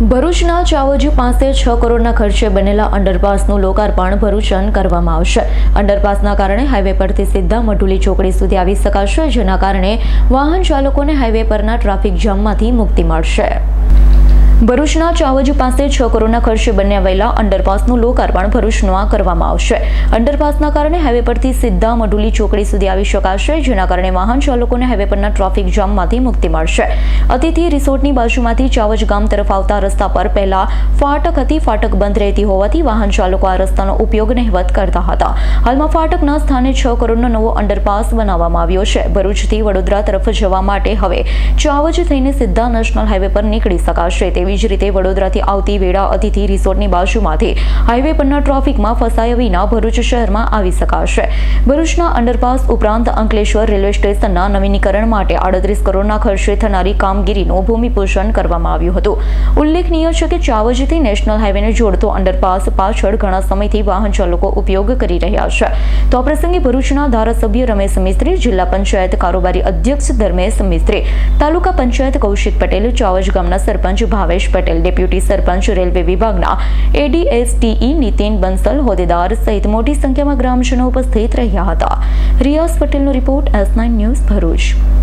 ભરૂચના ચાવજી પાસે છ કરોડના ખર્ચે બનેલા અંડરપાસનું લોકાર્પણ ભરૂચન કરવામાં આવશે. અંડરપાસના કારણે હાઈવે પરથી સીધા મઢુલી ચોકડી સુધી આવી શકાશે, જેના કારણે વાહન ચાલકોને હાઈવે પરના ટ્રાફિક જામમાંથી મુક્તિ મળશે. ભરૂચના ચાવજ પાસે છ કરોડના ખર્ચે બનાવેલા અંડરપાસનું લોકાર્પણ ભરૂચમાં કરવામાં આવશે. અંડરપાસના કારણે હાઈવે પરથી સીધા મઢુલી ચોકડી સુધી આવી શકાશે, જેના કારણે વાહન ચાલકોને હાઈવે પરના ટ્રાફિક જામમાંથી મુક્તિ મળશે. અતિથિ રિસોર્ટની બાજુમાંથી ચાવજ ગામ તરફ આવતા રસ્તા પર પહેલા ફાટક હતી, ફાટક બંધ રહેતી હોવાથી વાહન ચાલકો આ રસ્તાનો ઉપયોગ નહિવત કરતા હતા. હાલમાં ફાટકના સ્થાને છ કરોડનો નવો અંડરપાસ બનાવવામાં આવ્યો છે. ભરૂચથી વડોદરા તરફ જવા માટે હવે ચાવજ થઈને સીધા નેશનલ હાઈવે પર નીકળી શકાશે તેવી જ રીતે વડોદરાથી આવતી વેડા અતિથિ રિસોર્ટની બાજુમાંથી હાઈવે પરના ટ્રાફિકમાં ફસાયા વિના ભરૂચ શહેરમાં આવી શકાશે. ભરૂચના અંડરપાસ ઉપરાંત અંકલેશ્વર રેલવે સ્ટેશનના નવીનીકરણ માટે આડત્રીસ કરોડના ખર્ચે થનારી કામગીરીનું ભૂમિપૂજન કરવામાં આવ્યું હતું. ઉલ્લેખનીય છે કે ચાવજથી નેશનલ હાઈવેને જોડતો અંડરપાસ પાછળ ઘણા સમયથી વાહન ચાલકો ઉપયોગ કરી રહ્યા છે. તો આ પ્રસંગે ભરૂચના ધારાસભ્ય રમેશ મિસ્ત્રી, જિલ્લા પંચાયત કારોબારી અધ્યક્ષ ધર્મેશ મિસ્ત્રી, તાલુકા પંચાયત કૌશિક પટેલ, ચાવજ ગામના સરપંચ ભાવેશ પટેલ, ડેપ્યુટી સરપંચ રેલવે વિભાગના એડીએસટીઈ નીતિન બંસલ, હોદ્દેદાર સહિત મોટી સંખ્યામાં ગ્રામજનો ઉપસ્થિત રહ્યા હતા. રિયાઝ પટેલનો report S nine news Bharuch.